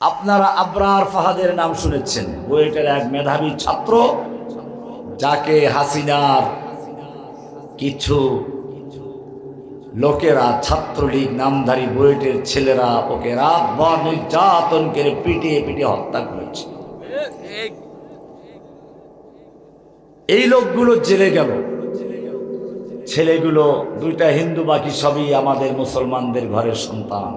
আপনারা আবরার ফাহাদের নাম শুনেছেন। বুয়েটের এক মেধাবী ছাত্র, যাকে হাসিনার কিছু লোকেরা ছাত্রলীগ নামধারী বুয়েটের ছেলেরা ওকে রাতভর নির্যাতন করে পিটিয়ে পিটিয়ে হত্যা করেছে। এই লোকগুলো জেলে গেল। ছেলেগুলো, দুইটা হিন্দু, বাকি সবই আমাদের মুসলমানদের ঘরের সন্তান।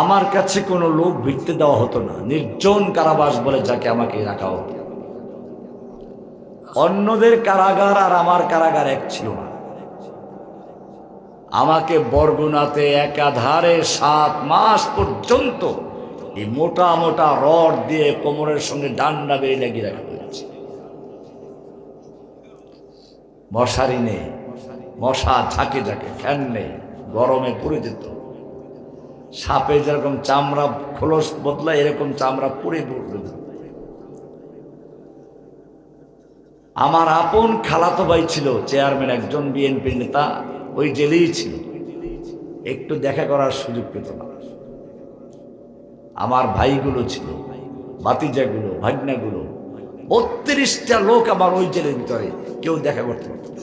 আমার কাছে কোনো লোক ভিড়তে দেওয়া হতো না। নির্জন কারাবাস বলে যাকে আমাকে রাখা হতো। অন্যদের কারাগার আর আমার কারাগার এক ছিল না। আমাকে বরগুনাতে একাধারে সাত মাস পর্যন্ত এই মোটা মোটা রড দিয়ে কোমরের সঙ্গে ডান্ডা বেয়ে লাগিয়ে রাখা হয়েছে। মশারি নেই, মশা ঝাঁকে ঝাঁকে, ফ্যান নেই, গরমে পুড়ে যেত। সাপে যেরকম চামড়া খোলস বদলায়, এরকম চামড়া পুড়ে পড়বে। আমার আপন খালাতো ভাই ছিল, চেয়ারম্যান একজন বিএনপি নেতা, ওই জেলেই ছিল। একটু দেখা করার সুযোগ পেত না। আমার ভাইগুলো ছিল, ভাতিজাগুলো, ভাগনাগুলো, বত্রিশটা লোক আমার ওই জেলের ভিতরে, কেউ দেখা করতে পারত না।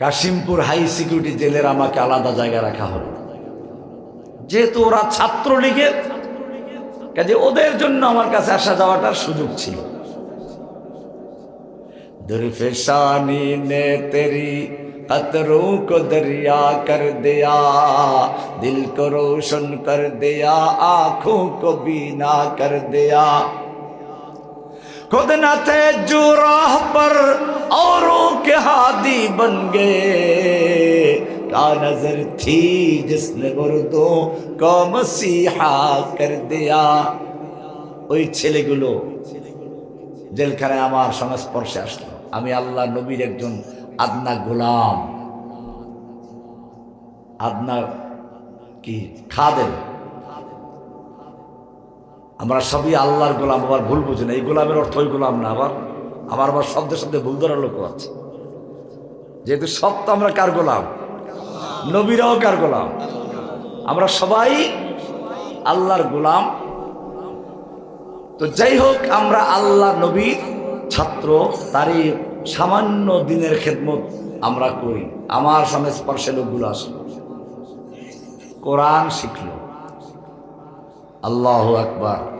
কাশিমপুর হাই সিকিউরিটি জেলের আমাকে আলাদা জায়গায় রাখা হলো। যেহেতু ওরা ছাত্রলীগের, কাজে ওদের জন্য আমার কাছে আসা যাওয়াটার সুযোগ ছিল। দুর্ফেশানি নে তেরি قطروں کو دریا کر دیا دل کو روشن کر دیا آنکھوں کو بینا کر دیا خود نہ تھے جو راہ हादी बन गए का नजर थी जिसने मुर्दों को मसीहा कर दिया ওই ছেলেগুলো জেলখানায় আমার সংস্পর্শে আসলো আমি আল্লাহ নবীর একজন আদনা গোলাম আদনা কি খাদেন আমরা সবই আল্লাহর গোলাম আবার ভুল বুঝি না এই গোলামের অর্থ ওই গোলাম না আবার আমার আবার শব্দে শব্দে ভুল ধরার লোক আছে যেহেতু সব তো আমরা কার গোলাম? নবীরাও কার গোলাম? আমরা সবাই আল্লাহর গোলাম। তো যাই হোক, আমরা আল্লাহ নবীর ছাত্র, তারই সামান্য দিনের খেদমত আমরা করি। আমার সংস্পর্শে লোকগুলো আসলো। কোরআন শিখল। আল্লাহ আকবার।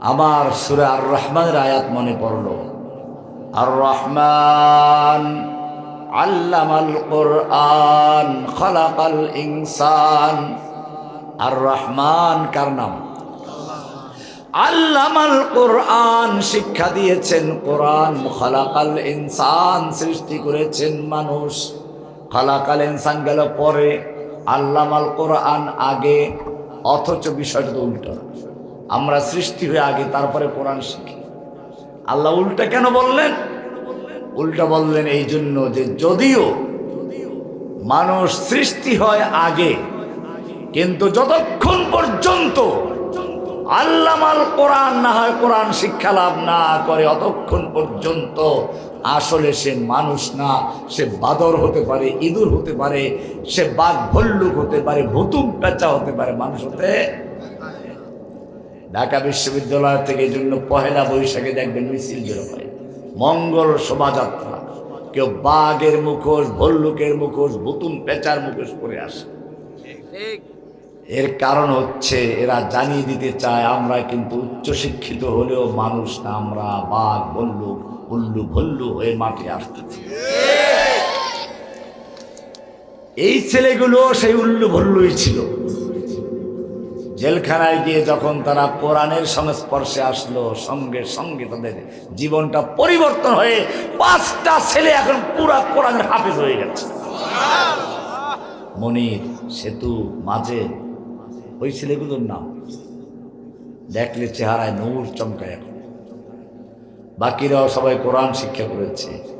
আমার সুরে আর রহমানের আয়াত মনে পড়ল। আর রহমান আল্লামাল কোরআন, খলাকাল ইনসান। আর রহমান কার নাম? কোরআন শিক্ষা দিয়েছেন, কোরআন খালাকাল ইনসান সৃষ্টি করেছেন মানুষ। খালাকাল ইনসান গেল পরে, আল্লামাল কোরআন আগে, অথচ বিষয়টা উল্টো। আমরা সৃষ্টি হয়ে আগে, তারপরে কোরআন শিখি। আল্লাহ উল্টা কেন বললেন? উল্টা বললেন, এই জন্য যে যদিও মানুষ সৃষ্টি হয় আগে, কিন্তু যতক্ষণ পর্যন্ত আল্লামাল কোরআন না হয় কোরআন শিক্ষা লাভ না করে অতক্ষণ পর্যন্ত আসলে সে মানুষ না, সে বাদর হতে পারে, ইঁদুর হতে পারে, সে বাঘ ভল্লুক হতে পারে, ভুতুম পেঁচা হতে পারে, মানুষ হতে ঢাকা বিশ্ববিদ্যালয় থেকে জন্য পহেলা বৈশাখে দেখবেন মিছিল বের হয়। মঙ্গল শোভাযাত্রা। কেউ বাঘের মুখোশ ভল্লুকের মুখোশ ভুতুম পেঁচার মুখোশ পরে আসে। এর কারণ হচ্ছে এরা জানিয়ে দিতে চায় আমরা কিন্তু উচ্চশিক্ষিত হলেও মানুষ না আমরা বাঘ বল্লু উল্লু ভল্লু হয়ে মাঠে আসতেছি। এই ছেলেগুলো সেই উল্লু ভল্লুই ছিল। জেলখানায় গিয়ে যখন তারা কোরআনের সংস্পর্শে আসলো, সঙ্গে সঙ্গে তাদের জীবনটা পরিবর্তন হয়ে পাঁচটা ছেলে এখন পুরা কোরআনের হাফিজ হয়ে গেছে। মনির, সেতু, মাঝে, ওই ছেলেগুলোর নাম। দেখলে চেহারায় নূর চমকায় এখন। বাকিরাও সবাই কোরআন শিক্ষা করেছে।